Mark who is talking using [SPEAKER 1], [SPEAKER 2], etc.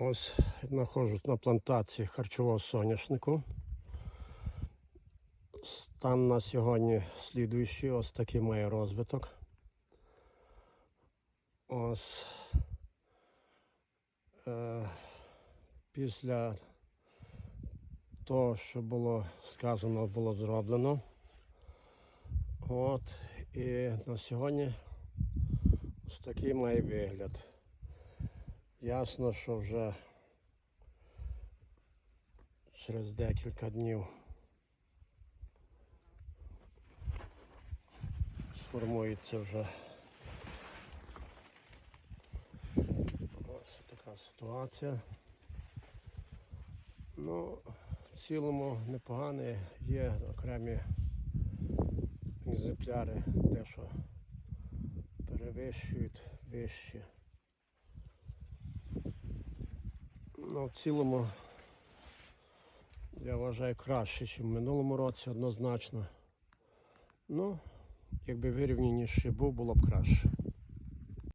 [SPEAKER 1] Ось знаходжусь на плантації харчового соняшнику. Стан на сьогодні слідуючий, ось такий має розвиток. Ось е, після того, що було сказано, було зроблено. От, і на сьогодні ось такий має вигляд. Ясно, що вже через декілька днів сформується вже ось така ситуація. Ну, в цілому непогані є окремі екземпляри, дещо перевищують вищі. Ну, в цілому я вважаю краще, ніж в минулому році однозначно. Ну, якби вирівняніше був, було б краще.